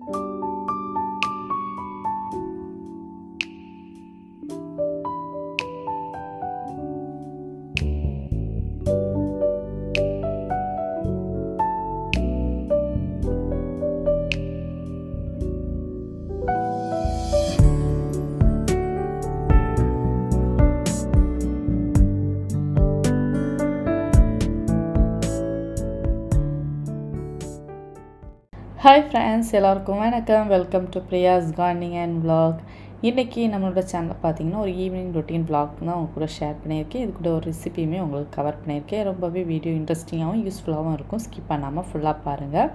Música hi friends எல்லாருக்கும் வணக்கம். Welcome to Priya's corning and vlog. இன்றைக்கி நம்மளோட சேனலில் பார்த்தீங்கன்னா ஒரு ஈவினிங் ரொட்டீன் பிளாக் தான் உங்கள் கூட ஷேர் பண்ணியிருக்கேன். இது கூட ஒரு ரெசிபியுமே உங்களுக்கு கவர் பண்ணியிருக்கேன். ரொம்பவே வீடியோ இன்ட்ரெஸ்டிங்காகவும் யூஸ்ஃபுல்லாகவும் இருக்கும். ஸ்கிப் பண்ணாமல் ஃபுல்லாக பாருங்கள்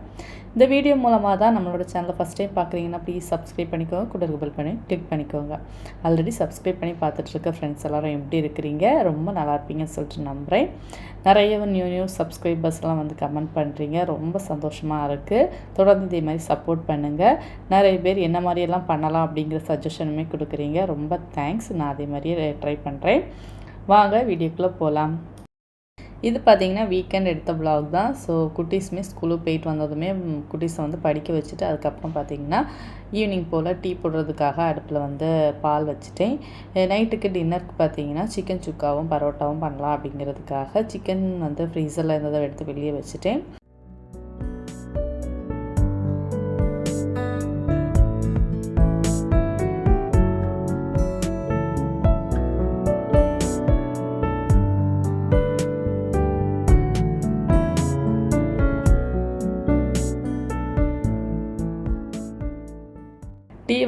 இந்த வீடியோ மூலமாக தான் நம்மளோட சேனலை ஃபஸ்ட் டைம் பார்க்குறீங்கன்னா ப்ளீஸ் சப்ஸ்கிரைப் பண்ணிக்கோங்க. கூட இருக்க பண்ணி கிளிக் பண்ணிக்கோங்க. ஆல்ரெடி சப்ஸ்கிரைப் பண்ணி பார்த்துட்ருக்க ஃப்ரெண்ட்ஸ் எல்லோரும் எப்படி இருக்கிறீங்க? ரொம்ப நல்லா இருப்பீங்கன்னு சொல்லிட்டு நம்புகிறேன் நிறைய நியூ நியூ சப்ஸ்கிரைபர்ஸ்லாம் வந்து கமெண்ட் பண்ணுறீங்க ரொம்ப சந்தோஷமாக இருக்குது தொடர்ந்து இதே மாதிரி சப்போர்ட் பண்ணுங்கள் நிறைய பேர் என்ன மாதிரியெல்லாம் பண்ணலாம் அப்படிங்கிற சஜஷனுமே கொடுக்குறீங்க. ரொம்ப தேங்க்ஸ் நான் அதே மாதிரியே ட்ரை பண்ணுறேன் வாங்க வீடியோக்குள்ளே போகலாம் இது பார்த்தீங்கன்னா வீக்கெண்ட் எடுத்த vlog தான். ஸோ குட்டீஸுமே ஸ்கூலுக்கு போயிட்டு வந்ததுமே குட்டீஸை வந்து படிக்க வச்சுட்டு அதுக்கப்புறம் பார்த்தீங்கன்னா ஈவினிங் போல் டீ போடுறதுக்காக அடுப்பில் வந்து பால் வச்சுட்டேன். நைட்டுக்கு டின்னருக்கு பார்த்தீங்கன்னா சிக்கன் சுக்காவும் பரோட்டாவும் பண்ணலாம் அப்படிங்கிறதுக்காக சிக்கன் வந்து ஃப்ரீசரில் இருந்ததை எடுத்து வெளியே வச்சுட்டேன்.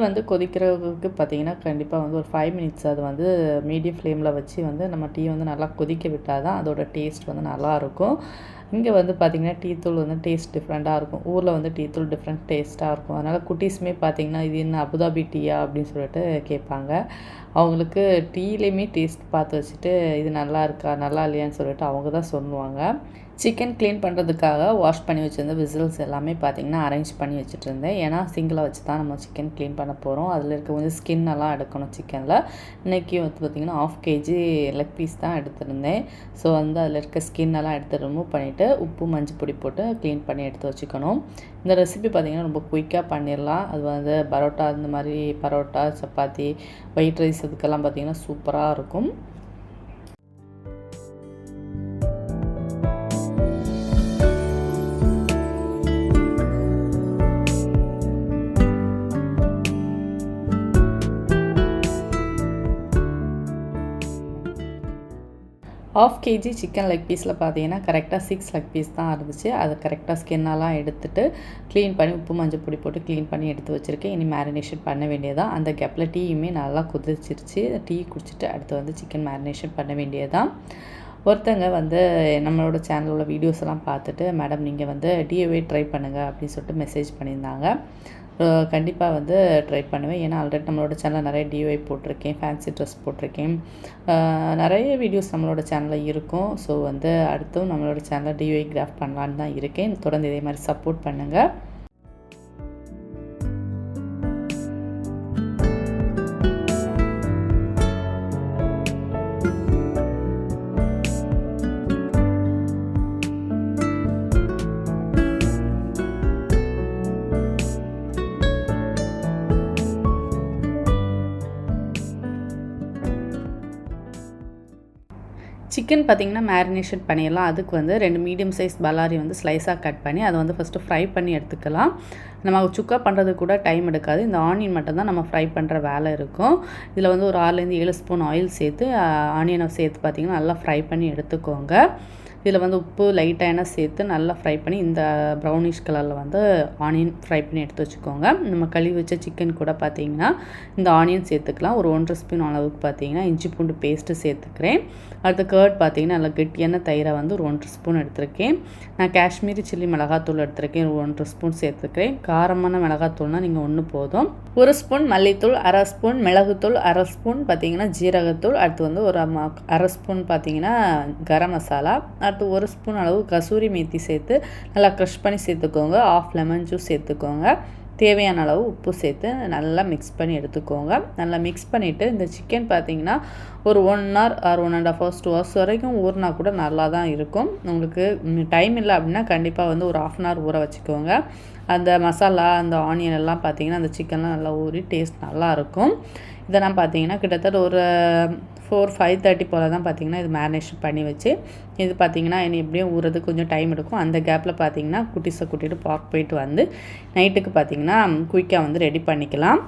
வந்து கொதிக்கிறதுக்கு பார்த்தீங்கன்னா கண்டிப்பாக வந்து ஒரு ஃபைவ் மினிட்ஸ் அது வந்து மீடியம் ஃப்ளேமில் வச்சு வந்து நம்ம டீ வந்து நல்லா கொதிக்க விட்டால் தான் அதோட டேஸ்ட் வந்து நல்லாயிருக்கும் இங்கே வந்து பார்த்திங்கன்னா டீ தூள் வந்து டேஸ்ட் டிஃப்ரெண்ட்டாக இருக்கும். ஊரில் வந்து டீ தூள் டிஃப்ரெண்ட் டேஸ்ட்டாக இருக்கும். அதனால் குட்டீஸுமே பார்த்திங்கன்னா இது என்ன அபுதாபி டீயா அப்படின்னு சொல்லிட்டு கேட்பாங்க. அவங்களுக்கு டீலேயுமே டேஸ்ட் பார்த்து வச்சுட்டு இது நல்லா இருக்கா நல்லா இல்லையான்னு சொல்லிட்டு அவங்க தான் சொல்லுவாங்க. சிக்கன் க்ளீன் பண்ணுறதுக்காக வாஷ் பண்ணி வச்சுருந்த விசில்ஸ் எல்லாமே பார்த்திங்கன்னா அரேஞ்ச் பண்ணி வச்சுட்டு இருந்தேன் ஏன்னா சிங்கிளை வச்சு தான் நம்ம சிக்கன் க்ளீன் பண்ண போகிறோம் அதில் இருக்க கொஞ்சம் ஸ்கின் எல்லாம் எடுக்கணும் சிக்கனில் இன்றைக்கி வந்து பார்த்திங்கன்னா ஆஃப் கேஜி லெக் பீஸ் தான் எடுத்திருந்தேன். ஸோ வந்து அதில் இருக்க ஸ்கின் எல்லாம் எடுத்து ரிமூவ் பண்ணிவிட்டு உப்பு மஞ்சள் பொடி போட்டு க்ளீன் பண்ணி எடுத்து வச்சுக்கணும். இந்த ரெசிபி பார்த்திங்கன்னா ரொம்ப குயிக்காக பண்ணிடலாம் அது வந்து பரோட்டா இந்த மாதிரி பரோட்டா சப்பாத்தி ஒயிட் ரைஸ் இதுக்கெல்லாம் பார்த்திங்கன்னா சூப்பராக இருக்கும். ஆஃப் கேஜி சிக்கன் லெக் பீஸில் பார்த்தீங்கன்னா கரெக்டாக சிக்ஸ் லெக் பீஸ் தான் இருந்துச்சு. அது கரெக்டாக ஸ்கின்னெல்லாம் எடுத்துட்டு க்ளீன் பண்ணி உப்பு மஞ்சள் பொடி போட்டு க்ளீன் பண்ணி எடுத்து வச்சுருக்கேன். இனி மேரினேஷன் பண்ண வேண்டியதான் அந்த கேப்பில் டீயுமே நல்லா குதிச்சிருச்சு. டீ குடிச்சிட்டு அடுத்து வந்து சிக்கன் மேரினேஷன் பண்ண வேண்டியதான் ஒருத்தங்க வந்து நம்மளோட சேனலோட வீடியோஸ் எல்லாம் பார்த்துட்டு மேடம் நீங்கள் வந்து டிஏவே ட்ரை பண்ணுங்கள் அப்படின்னு சொல்லிட்டு மெசேஜ் பண்ணியிருந்தாங்க. கண்டிப்பாக வந்து ட்ரை பண்ணுவேன். ஏன்னா ஆல்ரெடி நம்மளோட சேனலில் நிறைய டிஒய் போட்டிருக்கேன் ஃபேன்சி ட்ரெஸ் போட்டிருக்கேன். நிறைய வீடியோஸ் நம்மளோட சேனலில் இருக்கும். ஸோ வந்து அடுத்தும் நம்மளோட சேனலில் டிஒய் கிராஃப்ட் பண்ணலான்னு தான் இருக்கேன். தொடர்ந்து இதே மாதிரி சப்போர்ட் பண்ணுங்கள் சிக்கன் பார்த்திங்கன்னா மேரினேஷன் பண்ணிடலாம். அதுக்கு வந்து ரெண்டு மீடியம் சைஸ் பல்லாரி வந்து ஸ்லைஸாக கட் பண்ணி அதை வந்து ஃபஸ்ட்டு ஃப்ரை பண்ணி எடுத்துக்கலாம். நம்ம சுக்கா பண்ணுறது கூட டைம் எடுக்காது. இந்த ஆனியன் மட்டும் தான் நம்ம ஃப்ரை பண்ணுற வேலை இருக்கும். இதில் வந்து ஒரு ஆறுலேருந்து ஏழு ஸ்பூன் ஆயில் சேர்த்து ஆனியனை சேர்த்து பார்த்திங்கன்னா நல்லா ஃப்ரை பண்ணி எடுத்துக்கோங்க. இதில் வந்து உப்பு லைட்டாக எண்ணெய் சேர்த்து நல்லா ஃப்ரை பண்ணி இந்த ப்ரௌனிஷ் கலரில் வந்து ஆனியன் ஃப்ரை பண்ணி எடுத்து வச்சுக்கோங்க. நம்ம கழுவி வச்ச சிக்கன் கூட பார்த்தீங்கன்னா இந்த ஆனியன் சேர்த்துக்கலாம். ஒரு ஒன்றரை ஸ்பூன் அளவுக்கு பார்த்தீங்கன்னா இஞ்சி பூண்டு பேஸ்ட்டு சேர்த்துக்கிறேன். அடுத்து கேர்ட் பார்த்தீங்கன்னா நல்லா கெட்டியான தயிரை வந்து ஒரு ஒன்றரை ஸ்பூன் எடுத்திருக்கேன். நான் காஷ்மீரி சில்லி மிளகாத்தூள் எடுத்திருக்கேன். ஒரு ஒன்றரை ஸ்பூன் சேர்த்துக்கிறேன். காரமான மிளகாத்தூள்னால் நீங்கள் ஒன்று போதும். ஒரு ஸ்பூன் மல்லித்தூள் அரை ஸ்பூன் மிளகுத்தூள் அரை ஸ்பூன் பார்த்தீங்கன்னா ஜீரகத்தூள். அடுத்து வந்து ஒரு அரை ஸ்பூன் பார்த்தீங்கன்னா கரம் மசாலா. அடுத்து ஒரு ஸ்பூன் அளவு கசூரி மேத்தி சேர்த்து நல்லா க்ரஷ் பண்ணி சேர்த்துக்கோங்க. ஆஃப் லெமன் ஜூஸ் சேர்த்துக்கோங்க. தேவையான அளவு உப்பு சேர்த்து நல்லா மிக்ஸ் பண்ணி எடுத்துக்கோங்க. நல்லா மிக்ஸ் பண்ணிவிட்டு இந்த சிக்கன் பார்த்தீங்கன்னா ஒரு one hour or one and half hours two hours வரைக்கும் ஊறினா கூட நல்லா தான் இருக்கும். உங்களுக்கு டைம் இல்லை அப்படின்னா கண்டிப்பாக வந்து ஒரு ஆஃப் அன் ஹவர் ஊற வச்சுக்கோங்க. அந்த மசாலா அந்த ஆனியன் எல்லாம் பார்த்திங்கன்னா அந்த சிக்கன்லாம் நல்லா ஊறி டேஸ்ட் நல்லாயிருக்கும் இதெல்லாம் பார்த்தீங்கன்னா கிட்டத்தட்ட ஒரு ஃபோர் ஃபைவ் தேர்ட்டி போல் தான் பார்த்தீங்கன்னா இது மேரினேஷன் பண்ணி வச்சு இது பார்த்தீங்கன்னா என்னை எப்படியும் ஊறது கொஞ்சம் டைம் எடுக்கும். அந்த கேப்பில் பார்த்தீங்கன்னா குட்டிஸை கூட்டிகிட்டு பார்க் போயிட்டு வந்து நைட்டுக்கு பார்த்தீங்கன்னா குயிக்காக வந்து ரெடி பண்ணிக்கலாம்.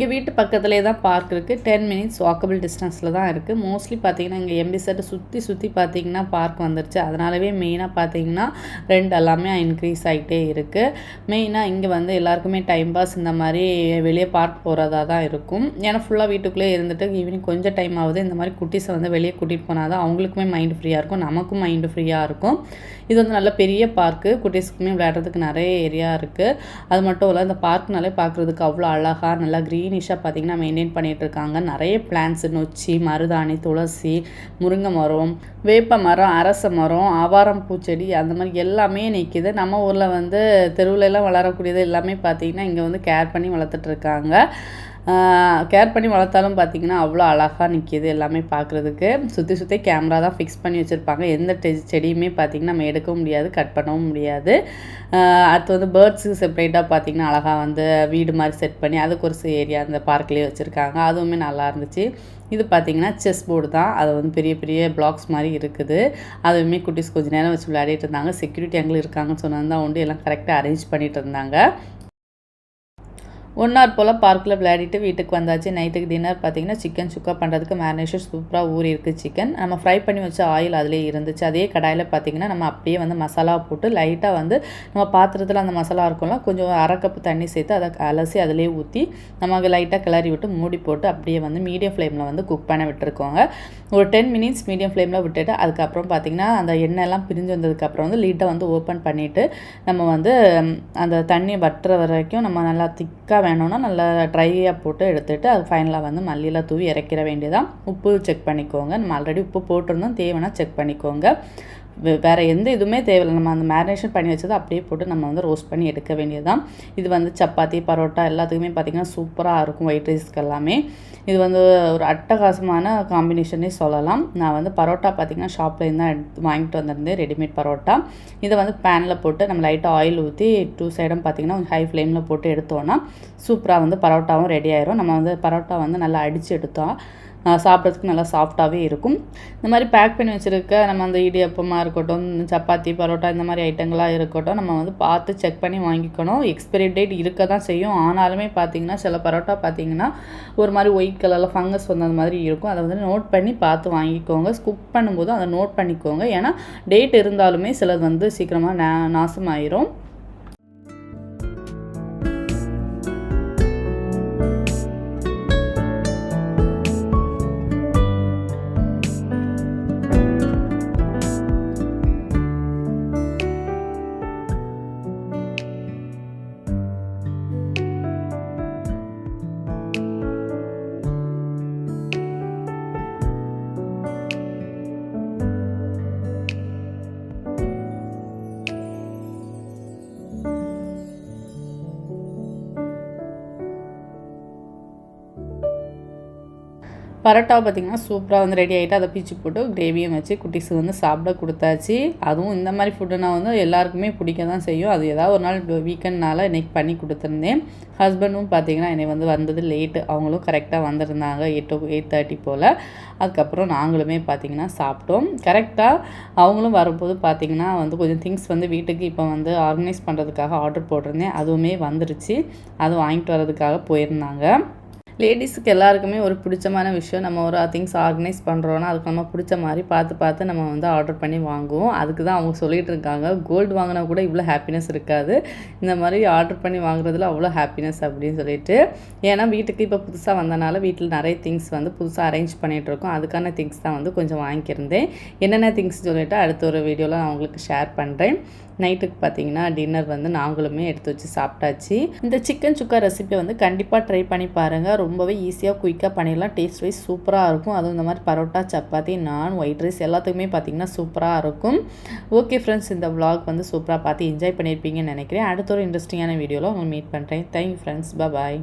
இங்கே வீட்டு பக்கத்துலேயே தான் பார்க் இருக்குது டென் மினிட்ஸ் வாக்கபிள் டிஸ்டன்ஸில் தான் இருக்குது மோஸ்ட்லி பார்த்தீங்கன்னா இங்கே எம்பி செட்டை சுற்றி சுற்றி பார்த்தீங்கன்னா பார்க் வந்துருச்சு. அதனாலவே மெயினாக பார்த்தீங்கன்னா ரெண்ட் எல்லாமே இன்க்ரீஸ் ஆகிட்டே இருக்குது மெயினாக இங்கே வந்து எல்லாருக்குமே டைம் பாஸ் இந்த மாதிரி வெளியே பார்க் போகிறதா தான் இருக்கும். ஏன்னா ஃபுல்லாக வீட்டுக்குள்ளே இருந்துட்டு ஈவினிங் கொஞ்சம் டைம் ஆகுது. இந்த மாதிரி குட்டீஸை வந்து வெளியே கூட்டிகிட்டு போனால் தான் அவங்களுக்குமே மைண்டு ஃப்ரீயாக இருக்கும். நமக்கும் மைண்டு ஃப்ரீயாக இருக்கும். இது வந்து நல்ல பெரிய பார்க்கு குட்டீஸுக்குமே விளையாடுறதுக்கு நிறைய ஏரியா இருக்குது அது மட்டும் இல்லை இந்த பார்க்னாலே பார்க்குறதுக்கு அவ்வளோ அழகாக நல்லா க்ரீன் க்ரீனிஷாக பார்த்திங்கன்னா மெயின்டைன் பண்ணிகிட்டு இருக்காங்க. நிறைய பிளான்ஸ் நொச்சி மருதாணி துளசி முருங்கை மரம் வேப்ப மரம் அரச மரம் ஆவாரம் பூச்செடி அந்த மாதிரி எல்லாமே நிற்கிது நம்ம ஊரில் வந்து தெருவுலலாம் வளரக்கூடியது எல்லாமே பார்த்திங்கன்னா இங்கே வந்து கேர் பண்ணி வளர்த்துட்ருக்காங்க கேர் பண்ணி வளர்த்தாலும் பார்த்தீங்கன்னா அவ்வளோ அழகாக நிற்கிது எல்லாமே பார்க்குறதுக்கு. சுற்றி சுற்றி கேமரா தான் ஃபிக்ஸ் பண்ணி வச்சுருப்பாங்க. எந்த செடியுமே பார்த்திங்கன்னா நம்ம எடுக்கவும் முடியாது கட் பண்ணவும் முடியாது. அடுத்து வந்து பேர்ட்ஸுக்கு செப்பரேட்டாக பார்த்திங்கன்னா அழகாக வந்து வீடு மாதிரி செட் பண்ணி அதுக்கு ஒரு ஏரியா அந்த பார்க்லேயே வச்சுருக்காங்க. அதுவுமே நல்லா இருந்துச்சு. இது பார்த்திங்கன்னா செஸ் போர்டு தான். அது வந்து பெரிய பெரிய பிளாக்ஸ் மாதிரி இருக்குது. அதுவுமே குட்டிஸ் கொஞ்சம் நேரம் வச்சு விளையாடிட்டு இருந்தாங்க. செக்யூரிட்டி அங்கே இருக்காங்கன்னு சொன்னது தான் உண்டு. எல்லாம் கரெக்டாக அரேஞ்ச் பண்ணிகிட்டு இருந்தாங்க. ஒன் ஹவர் போல் பார்க்கில் விளையாடிட்டு வீட்டுக்கு வந்தாச்சு. நைட்டுக்கு டின்னர் பார்த்தீங்கன்னா சிக்கன் சுக்கா பண்ணுறதுக்கு மேரினேஷன் சூப்பராக ஊறி இருக்குது சிக்கன் நம்ம ஃப்ரை பண்ணி வச்ச ஆயில் அதிலே இருந்துச்சு. அதே கடாயில் பார்த்தீங்கன்னா நம்ம அப்படியே வந்து மசாலா போட்டு லைட்டாக வந்து நம்ம பாத்திரத்தில் அந்த மசாலா இருக்கும்ல கொஞ்சம் அரை கப்பு தண்ணி சேர்த்து அதை அலசி அதிலே ஊற்றி நம்ம லைட்டாக கிளறி விட்டு மூடி போட்டு அப்படியே வந்து மீடியம் ஃப்ளேமில் வந்து குக் பண்ண விட்டுருக்கோங்க. ஒரு டென் மினிட்ஸ் மீடியம் ஃப்ளேமில் விட்டுட்டு அதுக்கப்புறம் பார்த்திங்கன்னா அந்த எண்ணெய்லாம் பிரிஞ்சு வந்ததுக்கப்புறம் வந்து லீட்டை வந்து ஓப்பன் பண்ணிவிட்டு நம்ம வந்து அந்த தண்ணி வட்டுற வரைக்கும் நம்ம நல்லா திக்காக வேணும்னா நல்லா ட்ரையாக போட்டு எடுத்துகிட்டு அது ஃபைனலாக வந்து மல்லியில் தூவி இறக்கிற வேண்டியதான் உப்பு செக் பண்ணிக்கோங்க. நம்ம ஆல்ரெடி உப்பு போட்டிருந்தோம். தேவைன்னா செக் பண்ணிக்கோங்க. வேறு எந்த இதுவுமே தேவையில்லை. நம்ம அந்த மேரினேஷன் பண்ணி வச்சதை அப்படியே போட்டு நம்ம வந்து ரோஸ்ட் பண்ணி எடுக்க வேண்டியதுதான். இது வந்து சப்பாத்தி பரோட்டா எல்லாத்துக்குமே பார்த்திங்கன்னா சூப்பராக இருக்கும் ஒயிட் ரைஸ்க்கு எல்லாமே. இது வந்து ஒரு அட்டகாசமான காம்பினேஷனே சொல்லலாம். நான் வந்து பரோட்டா பார்த்திங்கன்னா ஷாப்லேருந்து தான் எடுத்து வாங்கிட்டு வந்திருந்தேன். ரெடிமேட் பரோட்டா. இதை வந்து பேனில் போட்டு நம்ம லைட்டாக ஆயில் ஊற்றி டூ சைடும் பார்த்திங்கன்னா கொஞ்சம் ஹை ஃப்ளேமில் போட்டு எடுத்தோன்னா சூப்பராக வந்து பரோட்டாவும் ரெடி ஆயிரும். நம்ம வந்து பரோட்டா வந்து நல்லா அடித்து எடுத்தோம் சாப்பிட்றதுக்கு நல்லா சாஃப்டாகவே இருக்கும். இந்த மாதிரி பேக் பண்ணி வச்சுருக்க நம்ம அந்த இடியப்பமாக இருக்கட்டும் சப்பாத்தி பரோட்டா இந்த மாதிரி ஐட்டங்களாக இருக்கட்டும் நம்ம வந்து பார்த்து செக் பண்ணி வாங்கிக்கணும். எக்ஸ்பைரி டேட் இருக்க தான் செய்யும். ஆனாலுமே பார்த்திங்கன்னா சில பரோட்டா பார்த்திங்கன்னா ஒரு மாதிரி ஒயிட் கலரில் ஃபங்கஸ் வந்து அந்த மாதிரி இருக்கும். அதை வந்து நோட் பண்ணி பார்த்து வாங்கிக்கோங்க. குக் பண்ணும்போது அதை நோட் பண்ணிக்கோங்க. ஏன்னா டேட் இருந்தாலுமே சிலது வந்து சீக்கிரமாக நா நாசமாயிரும். பரோட்டா பார்த்திங்கன்னா சூப்பராக வந்து ரெடி ஆகிட்டு அதை பிச்சு போட்டு கிரேவியும் வச்சு குட்டிஸுக்கு வந்து சாப்பிட கொடுத்தாச்சு. அதுவும் இந்த மாதிரி ஃபுட்டுனா வந்து எல்லாருக்குமே பிடிக்க தான் செய்யும். அது ஏதாவது ஒரு நாள் வீக்கெண்ட்னால இன்றைக்கி பண்ணி கொடுத்துருந்தேன். ஹஸ்பண்டும் பார்த்திங்கன்னா என்னை வந்து வந்தது லேட்டு அவங்களும் கரெக்டாக வந்திருந்தாங்க எயிட் எயிட் தேர்ட்டி போல். அதுக்கப்புறம் நாங்களுமே பார்த்திங்கன்னா சாப்பிட்டோம். கரெக்டாக அவங்களும் வரும்போது பார்த்திங்கன்னா வந்து கொஞ்சம் திங்ஸ் வந்து வீட்டுக்கு இப்போ வந்து ஆர்கனைஸ் பண்ணுறதுக்காக ஆர்டர் போட்டிருந்தேன். அதுவுமே வந்துருச்சு. அது வாங்கிட்டு வரதுக்காக போயிருந்தாங்க. லேடிஸுக்கு எல்லாருக்குமே ஒரு பிடிச்சமான விஷயம் நம்ம ஒரு திங்ஸ் ஆர்கனைஸ் பண்ணுறோன்னா அதுக்கு நம்ம பிடிச்ச மாதிரி பார்த்து பார்த்து நம்ம வந்து ஆர்டர் பண்ணி வாங்குவோம். அதுக்கு தான் அவங்க சொல்லிகிட்டு இருக்காங்க. கோல்டு வாங்கினா கூட இவ்வளோ ஹாப்பினஸ் இருக்காது. இந்த மாதிரி ஆர்டர் பண்ணி வாங்குறதுல அவ்வளோ ஹாப்பினஸ் அப்படின்னு சொல்லிட்டு. ஏன்னா வீட்டுக்கு இப்போ புதுசாக வந்தனால வீட்டில் நிறைய திங்ஸ் வந்து புதுசாக அரேஞ்ச் பண்ணிகிட்டு இருக்கோம். அதுக்கான திங்ஸ் தான் வந்து கொஞ்சம் வாங்கியிருந்தேன். என்னென்ன திங்ஸ் சொல்லிவிட்டு அடுத்த ஒரு வீடியோவில் நான் உங்களுக்கு ஷேர் பண்ணுறேன் நைட்டுக்கு பார்த்தீங்கன்னா டின்னர் வந்து நாங்களுமே எடுத்து வச்சு சாப்பிட்டாச்சு. இந்த சிக்கன் சுக்கா ரெசிபி வந்து கண்டிப்பாக ட்ரை பண்ணி பாருங்கள் ரொம்பவே ஈஸியாக குயிக்காக பண்ணிடலாம். டேஸ்ட் வைஸ் சூப்பராக இருக்கும். அதுவும் இந்த மாதிரி பரோட்டா சப்பாத்தி நான் ஒயிட் ரைஸ் எல்லாத்துக்குமே பார்த்திங்கன்னா சூப்பராக இருக்கும். ஓகே ஃப்ரெண்ட்ஸ் இந்த விளாக் வந்து சூப்பராக பார்த்து என்ஜாய் பண்ணியிருப்பீங்கன்னு நினைக்கிறேன். அடுத்த ஒரு இன்ட்ரெஸ்டிங்கான வீடியோவில் உங்களை மீட் பண்ணுறேன் தேங்க்யூ ஃப்ரெண்ட்ஸ் பாய்